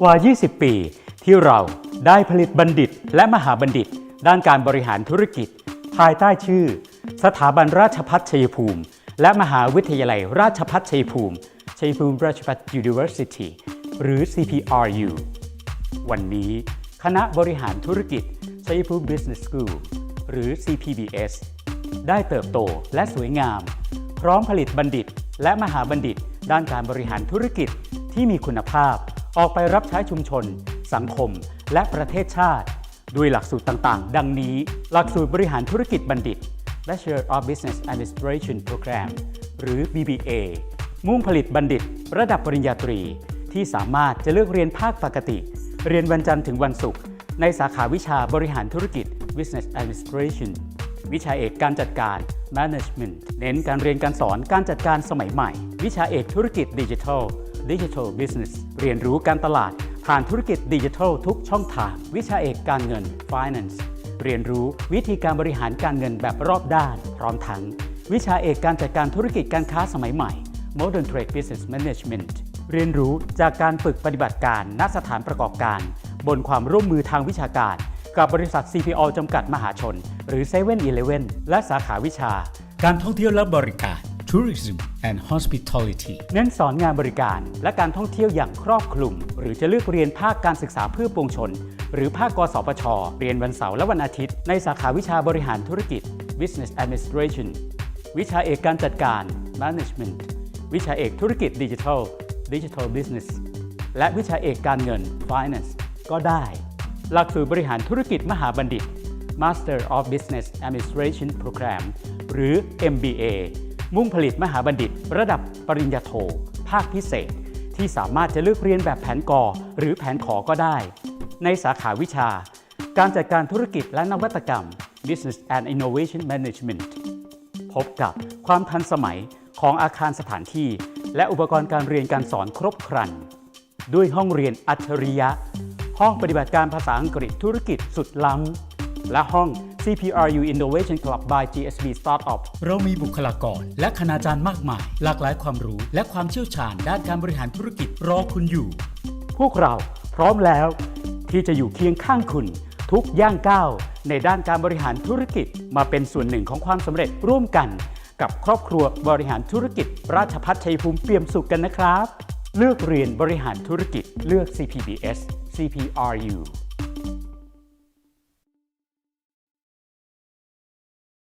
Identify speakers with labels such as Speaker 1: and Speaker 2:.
Speaker 1: กว่า 20 ปี ที่เราได้ผลิตบัณฑิตและมหาบัณฑิต ด้านการบริหารธุรกิจ ภายใต้ชื่อ สถาบันราชพัฒชัยภูมิ และมหาวิทยาลัยราชพัฒชัยภูมิชัยภูมิราชพัฒ University หรือ CPRU วันนี้ คณะบริหารธุรกิจชัยภูมิ Business School หรือ CPBS ได้เติบโตและสวยงาม พร้อมผลิตบัณฑิตและมหาบัณฑิต ด้านการบริหารธุรกิจที่มีคุณภาพ ออกไปรับใช้ชุมชน สังคม และประเทศชาติ ด้วยหลักสูตรต่างๆ ดังนี้ หลักสูตรบริหารธุรกิจบัณฑิต Bachelor of Business Administration Program หรือ BBA มุ่งผลิตบัณฑิต ระดับปริญญาตรี ที่สามารถจะเลือกเรียนภาคปกติ เรียนวันจันทร์ถึงวันศุกร์ในสาขาวิชาบริหารธุรกิจ Business Administration วิชาเอกการจัดการ Management เน้นการเรียนการสอนการจัดการสมัยใหม่ วิชาเอกธุรกิจดิจิทัล Digital Business เรียนรู้การตลาดผ่านธุรกิจดิจิทัลทุกช่องทาง วิชาเอกการเงิน Finance เรียนรู้วิธีการบริหารการเงินแบบรอบด้าน พร้อมทั้ง วิชาเอกการจัดการธุรกิจการค้าสมัยใหม่ Modern Trade Business Management เรียนรู้จากการฝึกปฏิบัติการณสถานประกอบการ บนความร่วมมือทางวิชาการ กับบริษัท CPO จำกัดมหาชน หรือ7 e เ e ่ e อและสาขาวิชา การท่องเที่ยวและบริการ Tourism and Hospitality เน้นสอนงานบริการและการท่องเที่ยวอย่างครอบคลุม หรือจะเลือกเรียนภาคการศึกษาเพื่อปวงชน หรือภาคกสปช เรียนวันเสาร์และวันอาทิตย์ ในสาขาวิชาบริหารธุรกิจ Business Administration วิชาเอกการจัดการ Management วิชาเอกธุรกิจดิจิทัล Digital Business และวิชาเอกการเงิน Finance ก็ได้ หลักสูตรบริหารธุรกิจมหาบัณฑิต Master of Business Administration Program หรือ MBA มุ่งผลิตมหาบัณฑิต ระดับปริญญาโท ภาคพิเศษ ที่สามารถจะเลือกเรียนแบบแผนกอหรือแผนขอก็ได้ ในสาขาวิชา การจัดการธุรกิจและนวัตกรรม Business and Innovation Management พบกับความทันสมัยของอาคารสถานที่ และอุปกรณ์การเรียนการสอนครบครัน ด้วยห้องเรียนอัจฉริยะ ห้องปฏิบัติการภาษาอังกฤษธุรกิจสุดล้ำ และห้อง CPRU Innovation Club by GSB Startup เรามีบุคลากร และคณาจารย์มากมาย หลากหลายความรู้และความเชี่ยวชาญด้านการบริหารธุรกิจรอคุณอยู่ พวกเราพร้อมแล้ว ที่จะอยู่เคียงข้างคุณ ทุกย่างก้าวในด้านการบริหารธุรกิจมาเป็นส่วนหนึ่งของความสำเร็จร่วมกัน กับครอบครัวบริหารธุรกิจ ราชพัฒชัยภูมิเปี่ยมสุขกันนะครับ เลือกเรียนบริหารธุรกิจเลือก CPBS CPRU